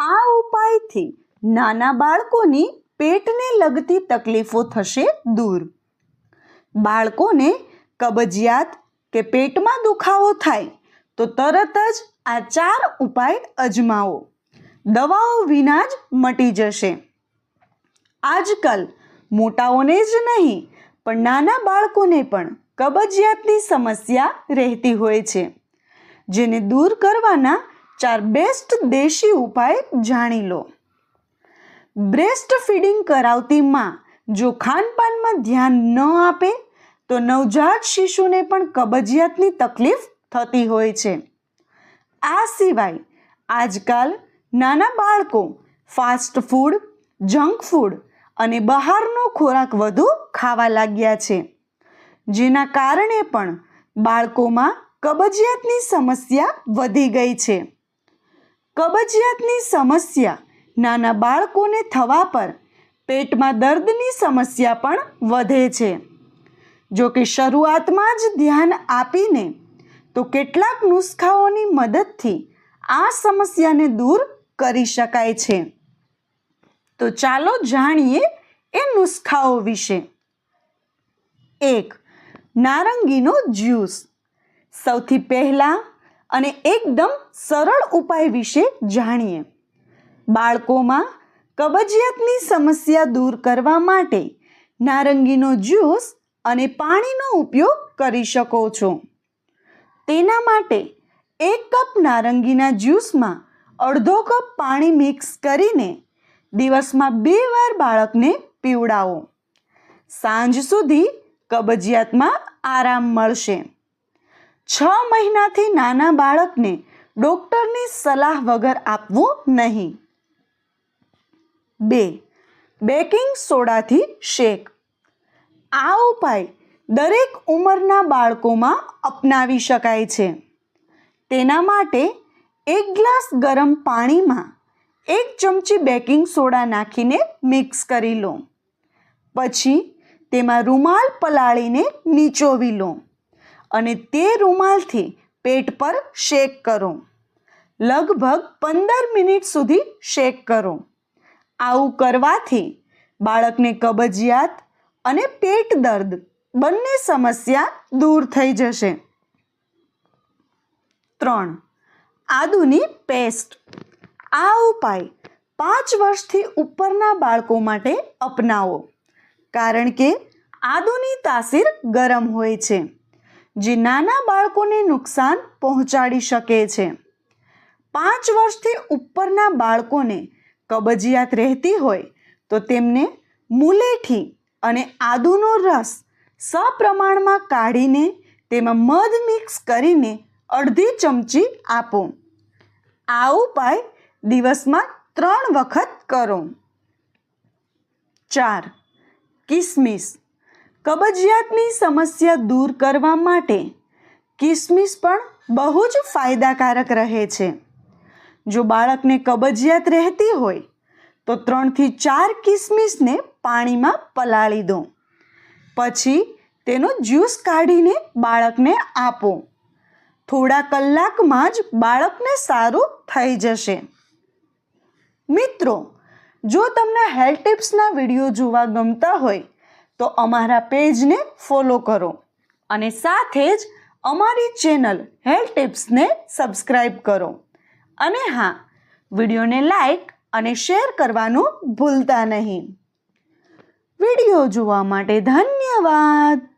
આ ઉપાયથી નાના બાળકોની પેટને લગતી તકલીફો થશે દૂર. બાળકોને કબજિયાત કે પેટમાં દુખાવો થાય તો તરત જ આ ચાર ઉપાય અજમાવો. દવાઓ વિના જ મટી જશે. આજકાલ મોટાઓને જ નહીં, પણ નાના બાળકોને પણ કબજિયાતની સમસ્યા રહેતી હોય છે, જેને દૂર કરવાના ચાર બેસ્ટ દેશી ઉપાય જાણી લો. બ્રેસ્ટ ફીડિંગ કરાવતી માં જો ખાનપાનમાં ધ્યાન ન આપે, તો નવજાત શિશુને પણ કબજિયાતની તકલીફ થતી હોય છે. આ સિવાય આજકાલ નાના બાળકો ફાસ્ટ ફૂડ જંક ફૂડ અને બહારનો ખોરાક વધુ ખાવા લાગ્યા છે. જેના કારણે પણ બાળકોમાં કબજિયાતની સમસ્યા વધી ગઈ છે. કબજિયાતની સમસ્યા નાના બાળકોને થવા પર પેટમાં દર્દની સમસ્યા પણ વધે છે. જો કે શરૂઆતમાં જ ધ્યાન આપીને તો કેટલાક નુસ્ખાઓની મદદથી આ સમસ્યાને દૂર કરી શકાય છે. તો ચાલો જાણીએ એ નુસ્ખાઓ વિશે. એક, નારંગીનો જ્યુસ. સૌથી પહેલાં અને એકદમ સરળ ઉપાય વિશે જાણીએ. બાળકોમાં કબજિયાતની સમસ્યા દૂર કરવા માટે નારંગીનો જ્યુસ અને પાણીનો ઉપયોગ કરી શકો છો. તેના માટે એક કપ નારંગીના જ્યુસમાં અડધો કપ પાણી મિક્સ કરીને દિવસમાં બે વાર બાળકને પીવડાવો. સાંજ સુધી કબજિયાતમાં આરામ મળશે. છ મહિનાથી નાના બાળકને ડોક્ટરની સલાહ વગર આપવું નહીં. બે, બેકિંગ સોડાથી શેક. આ ઉપાય દરેક ઉંમરના બાળકોમાં અપનાવી શકાય છે. તેના માટે એક ગ્લાસ ગરમ પાણીમાં એક ચમચી બેકિંગ સોડા નાખીને મિક્સ કરી લો. પછી તેમાં રૂમાલ પલાળીને નીચોવી લો. અને તે રૂમાલથી પેટ પર શેક કરો. લગભગ પંદર મિનિટ સુધી શેક કરો. આવું કરવાથી બાળકને કબજિયાત અને પેટ દર્દ બંને સમસ્યા દૂર થઈ જશે. ત્રણ. આદુની પેસ્ટ. આ ઉપાય પાંચ વર્ષથી ઉપરના બાળકો માટે અપનાવો, કારણ કે આદુની તાસીર ગરમ હોય છે. જે નાના બાળકોને નુકસાન પહોંચાડી શકે છે. પાંચ વર્ષથી ઉપરના બાળકોને કબજિયાત રહેતી હોય તો તેમને મુલેઠી અને આદુનો રસ સપ્રમાણમાં કાઢીને તેમાં મધ મિક્સ કરીને અડધી ચમચી આપો. આ ઉપાય દિવસમાં ત્રણ વખત કરો. ચાર. કિસમિસ. કબજિયાતની સમસ્યા દૂર કરવા માટે કિસમિસ પણ બહુ જ ફાયદાકારક રહે છે. જો બાળકને કબજિયાત રહેતી હોય, તો ત્રણથી ચાર કિસમિસને પાણીમાં પલાળી દો. પછી તેનો જ્યુસ કાઢીને બાળકને આપો. થોડા કલાકમાં જ બાળકને સારું થઈ જશે. મિત્રો, જો તમને હેલ્થ ટિપ્સના વીડિયો જોવા ગમતા હોય તો અમારા પેજને ફોલો કરો અને સાથે જ અમારી ચેનલ હેલ્થ ટિપ્સને સબસ્ક્રાઈબ કરો. અને હા, વિડીયોને લાઈક અને શેર કરવાનું ભૂલતા નહીં. વીડિયો જોવા માટે ધન્યવાદ.